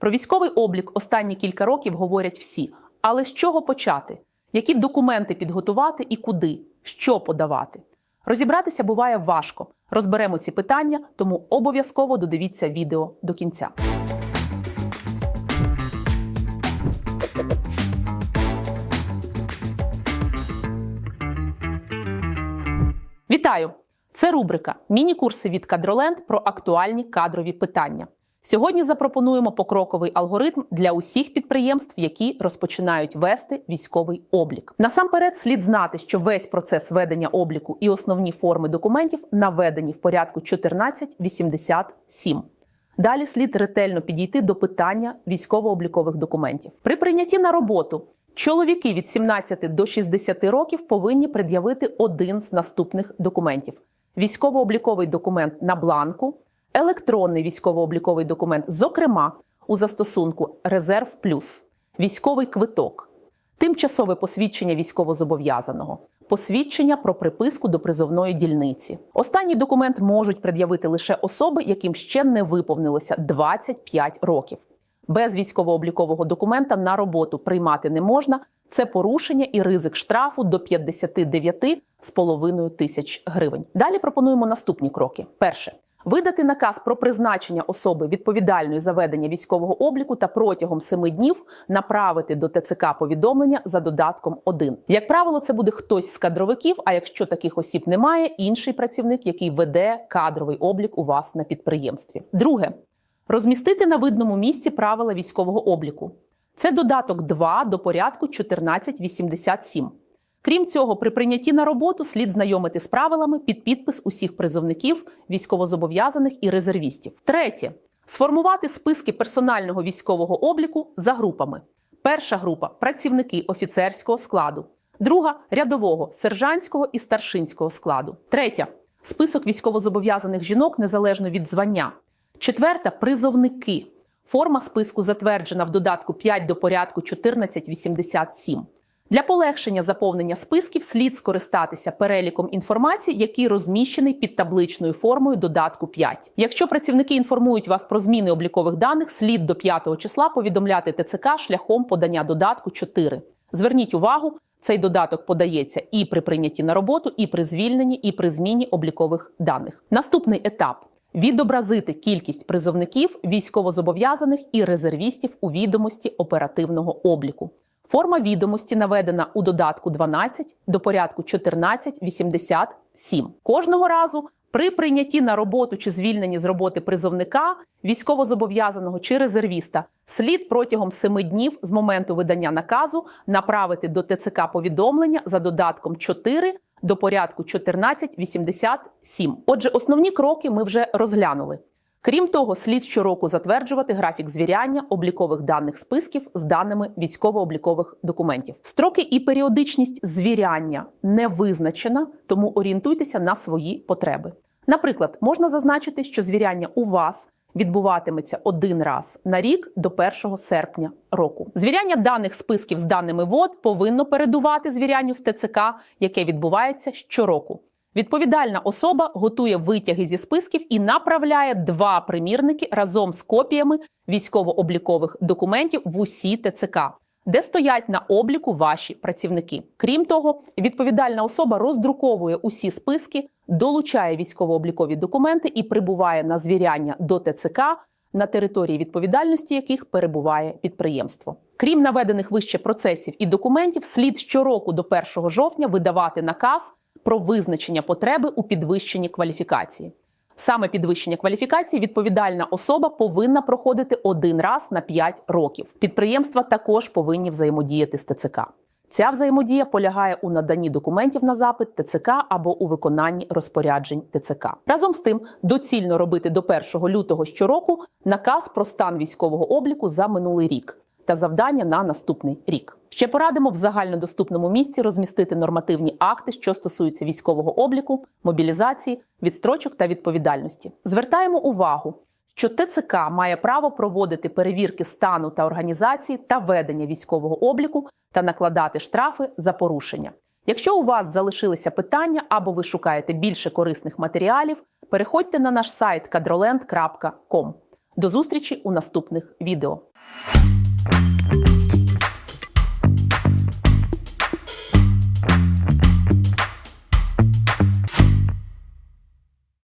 Про військовий облік останні кілька років говорять всі. Але з чого почати? Які документи підготувати і куди? Що подавати? Розібратися буває важко. Розберемо ці питання, тому обов'язково додивіться відео до кінця. Вітаю! Це рубрика Міні-курси від Кадроленд про актуальні кадрові питання. Сьогодні запропонуємо покроковий алгоритм для усіх підприємств, які розпочинають вести військовий облік. Насамперед, слід знати, що весь процес ведення обліку і основні форми документів наведені в порядку 1487. Далі слід ретельно підійти до питання військово-облікових документів. При прийнятті на роботу чоловіки від 17 до 60 років повинні пред'явити один з наступних документів: військово-обліковий документ на бланку, електронний військово-обліковий документ, зокрема у застосунку Резерв Плюс, військовий квиток, тимчасове посвідчення військовозобов'язаного, посвідчення про приписку до призовної дільниці. Останній документ можуть пред'явити лише особи, яким ще не виповнилося 25 років. Без військово-облікового документа на роботу приймати не можна. Це порушення і ризик штрафу до 59,5 тисяч гривень. Далі пропонуємо наступні кроки. Перше. Видати наказ про призначення особи відповідальної за ведення військового обліку та протягом семи днів направити до ТЦК повідомлення за додатком 1. Як правило, це буде хтось з кадровиків. А якщо таких осіб немає, інший працівник, який веде кадровий облік у вас на підприємстві. Друге розмістити на видному місці правила військового обліку. Це додаток 2 до порядку 1487. Крім цього, при прийнятті на роботу слід знайомити з правилами під підпис усіх призовників, військовозобов'язаних і резервістів. Третє сформувати списки персонального військового обліку за групами. Перша група працівники офіцерського складу, друга рядового, сержантського і старшинського складу. Третя список військовозобов'язаних жінок незалежно від звання. Четверта призовники. Форма списку затверджена в додатку 5 до порядку 1487. Для полегшення заповнення списків слід скористатися переліком інформації, який розміщений під табличною формою додатку 5. Якщо працівники інформують вас про зміни облікових даних, слід до 5 числа повідомляти ТЦК шляхом подання додатку 4. Зверніть увагу, цей додаток подається і при прийнятті на роботу, і при звільненні, і при зміні облікових даних. Наступний етап. Відобразити кількість призовників, військовозобов'язаних і резервістів у відомості оперативного обліку. Форма відомості наведена у додатку 12 до порядку 1487. Кожного разу при прийнятті на роботу чи звільненні з роботи призовника, військовозобов'язаного чи резервіста слід протягом 7 днів з моменту видання наказу направити до ТЦК повідомлення за додатком 4 до порядку 1487. Отже, основні кроки ми вже розглянули. Крім того, слід щороку затверджувати графік звіряння облікових даних списків з даними військово-облікових документів. Строки і періодичність звіряння не визначена, тому орієнтуйтеся на свої потреби. Наприклад, можна зазначити, що звіряння у вас відбуватиметься один раз на рік до 1 серпня року. Звіряння даних списків з даними ВОД повинно передувати звірянню з ТЦК, яке відбувається щороку. Відповідальна особа готує витяги зі списків і направляє два примірники разом з копіями військово-облікових документів в усі ТЦК, де стоять на обліку ваші працівники. Крім того, відповідальна особа роздруковує усі списки, долучає військово-облікові документи і прибуває на звіряння до ТЦК, на території відповідальності яких перебуває підприємство. Крім наведених вище процесів і документів, слід щороку до 1 жовтня видавати наказ про визначення потреби у підвищенні кваліфікації. Саме підвищення кваліфікації відповідальна особа повинна проходити один раз на 5 років. Підприємства також повинні взаємодіяти з ТЦК. Ця взаємодія полягає у наданні документів на запит ТЦК або у виконанні розпоряджень ТЦК. Разом з тим, доцільно робити до 1 лютого щороку наказ про стан військового обліку за минулий рік та завдання на наступний рік. Ще порадимо в загальнодоступному місці розмістити нормативні акти, що стосуються військового обліку, мобілізації, відстрочок та відповідальності. Звертаємо увагу, що ТЦК має право проводити перевірки стану та організації та ведення військового обліку та накладати штрафи за порушення. Якщо у вас залишилися питання або ви шукаєте більше корисних матеріалів, переходьте на наш сайт kadroland.com. До зустрічі у наступних відео. Thank you.